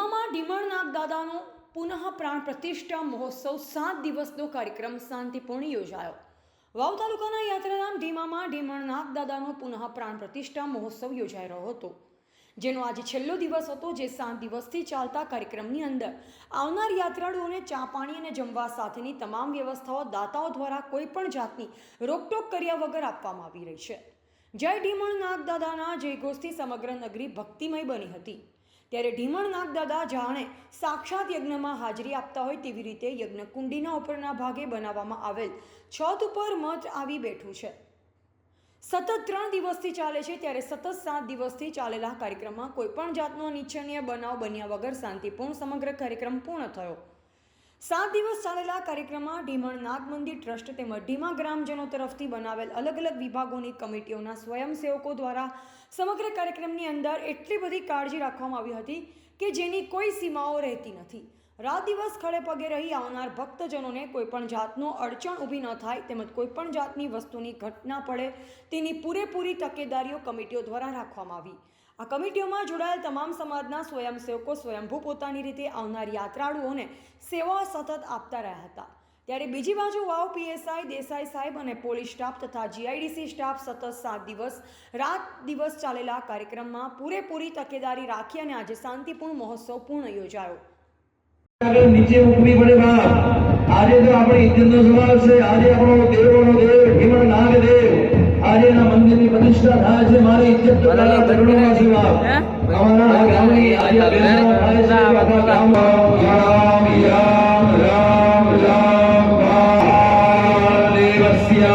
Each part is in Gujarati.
ડીમામાં ડીમણનાગ દાદાનો પુનઃ પ્રાણ પ્રતિષ્ઠા મહોત્સવ સાત દિવસનો કાર્યક્રમ શાંતિપૂર્ણ યોજાયો. વાવ તાલુકાના યાત્રાધામ ડીમામાં ડીમણનાગ દાદાનો પુનઃ પ્રાણ પ્રતિષ્ઠા મહોત્સવ યોજાઈ રહ્યો હતો. જેનો આજે છેલ્લો દિવસ હતો જે સાત દિવસથી ચાલતા કાર્યક્રમની અંદર આવનાર યાત્રાળુઓને ચા પાણી અને જમવા સાથેની તમામ વ્યવસ્થાઓ દાતાઓ દ્વારા કોઈપણ જાતની રોકટોક કર્યા વગર આપવામાં આવી રહી છે. જય ઢીમણ નાગ દાદાના જયઘોષથી સમગ્ર નગરી ભક્તિમય બની હતી. ત્યારે ઢીમણ નાગ દાદા જાણે સાક્ષાત યજ્ઞમાં હાજરી આપતા હોય તેવી રીતે યજ્ઞ કુંડીના ઉપરના ભાગે બનાવવામાં આવેલ છત ઉપર મઠ આવી બેઠું છે. સતત ત્રણ દિવસથી ચાલે છે, ત્યારે સતત સાત દિવસથી ચાલેલા કાર્યક્રમમાં કોઈપણ જાતનો નિચ્છનીય બનાવ બન્યા વગર શાંતિપૂર્ણ સમગ્ર કાર્યક્રમ પૂર્ણ થયો. સાત દિવસ ચાલેલા કાર્યક્રમમાં ઢીમણ નાગ મંદિર ટ્રસ્ટ તેમજ ઢીમા ગ્રામજનો તરફથી બનાવેલ અલગ અલગ વિભાગોની કમિટીઓના સ્વયંસેવકો દ્વારા સમગ્ર કાર્યક્રમની અંદર એટલી બધી કાળજી રાખવામાં આવી હતી કે જેની કોઈ સીમાઓ રહેતી નથી. રાત દિવસ ખડે પગે રહી આવનાર ભક્તજનોને કોઈપણ જાતનો અડચણ ઊભી ન થાય તેમજ કોઈપણ જાતની વસ્તુની ઘટના પડે તેની પૂરેપૂરી તકેદારીઓ કમિટીઓ દ્વારા રાખવામાં આવી. આ કમિટીઓમાં જોડાયેલ તમામ સમાજના સ્વયંસેવકો સ્વયંભૂ પોતાની રીતે આવનાર યાત્રાળુઓને સેવા સતત આપતા રહ્યા હતા. ત્યારે બીજી બાજુ વાવ પીએસઆઈ દેસાઈ સાહેબ અને પોલીસ સ્ટાફ તથા જીઆઈડીસી સ્ટાફ સતત સાત દિવસ, રાત દિવસ ચાલેલા કાર્યક્રમમાં પૂરેપૂરી તકેદારી રાખી અને આજે શાંતિપૂર્ણ મહોત્સવ પૂર્ણ યોજાયો. નીચે મૂકવી પડે આજે તો આપણે ઇજ્જતનો સવાલ છે, આજે આપણો દેવોનો દેવ હિમણ નાગ દેવ. આજે એના મંદિરની પ્રતિષ્ઠા થાય છે મારી ઇજ્જત તો તારા ચરણોમાં છે બાપ અમારા આ ગામની આજે બેસણા થાય છે આખા ગામમાં રામ રામ રામ રામ રામ દેવસ્ય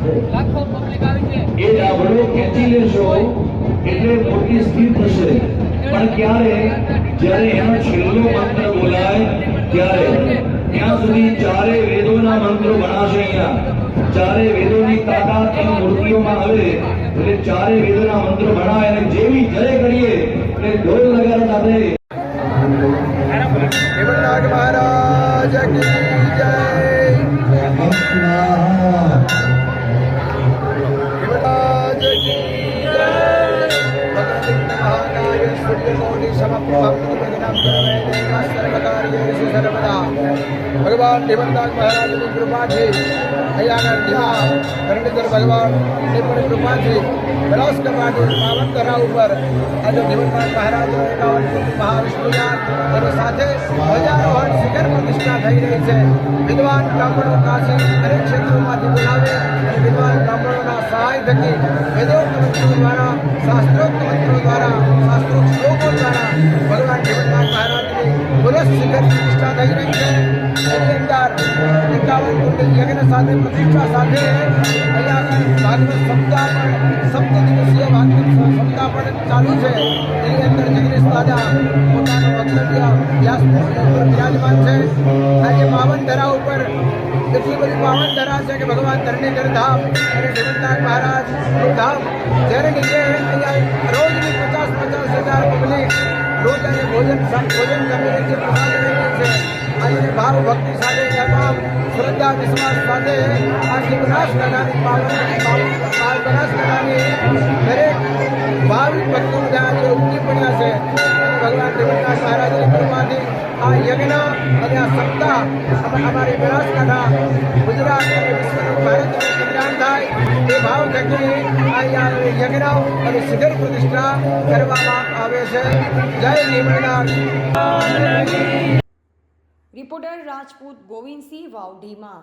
એ ડાબરો ખેંચી લેશો એટલે મૂર્તિ સ્થિર થશે. પણ ક્યારે? જ્યારે એનો છેલ્લો મંત્ર બોલાય, ત્યારે. ત્યાં સુધી ચારે વેદોના મંત્રો ભણાશે અહીંયા. ચારે વેદોની તાકાત એ મૂર્તિઓમાં આવે. એટલે ચારે વેદોના મંત્રો ભણાય અને જેવી જય કરીએ, એટલે ઢોલ નગારા સાથે ભગવાન હિમનાગ મહારાજની કૃપાથી અહીંયા દીવા ધરણીધર ભગવાન નિપુણ કૃપાથી બનાસકાંઠાની પાવન ધરા ઉપર આજે નિવૃત્તાન મહારાજનો એકાવન મહાવિષ્ણુયાન તેની સાથે હજારો હટ શિખર પ્રતિષ્ઠા થઈ રહી છે વિદ્વાન બ્રાહ્મણો કાશી દરેક ક્ષેત્રોમાંથી બોલાવે અને વિદ્વાન બ્રાહ્મણોના સહાય થકી વેદોક્ત મંત્રો દ્વારા શાસ્ત્રોક્ત મંત્રો દ્વારા શાસ્ત્રોક્ત શ્લોકો દ્વારા ભગવાન પ્રતિષ્ઠા થઈ રહી છે એની અંદર એકાવન કુંડલ યજ્ઞ સાથે પ્રતિષ્ઠા સાથે અહીંયા ભાગવત સપ્તાહ પણ સપ્ત દિવસીય ભાગવત સપ્તાહ પણ ચાલુ છે એની અંદર જગદીશ દાદા પોતાનું વક્તવ્ય બિરાજમાન છે આજે પાવન ધરા ઉપર એટલી બધી પાવન ધરા છે કે ભગવાન ધરણીધર ધામ અને જગન્નાથ મહારાજ ધામ જ્યારે નીચે અહીંયા રોજની પચાસ પચાસ હજાર પબ્લિક અને ભોજન ભોજન જમીને જે પ્રસાદ લઈને છે આજે ભાવ ભક્તિ સાથે તમામ શ્રદ્ધા, વિશ્વાસ સાથે આ બનાસકાંઠાની પાવન બનાસકાંઠાની દરેક ભાવિક ભક્તો ત્યાં આજે ઉમટી પડ્યા છે. ભગવાન દેવનાથ મહારાજની કૃપાથી આ યજ્ઞ અને આ સપ્તાહ અમ- અમારી બનાસકાંઠા ગુજરાત અને વિશ્વનું કલ્યાણ થાય તે ભાવ થકી અહીંયા યજ્ઞ અને શિખર પ્રતિષ્ઠા કરવામાં આવે છે. જય લીમડીનાથ રિપોર્ટર રાજપૂત ગોવિંદસિંહ વાવડીમાં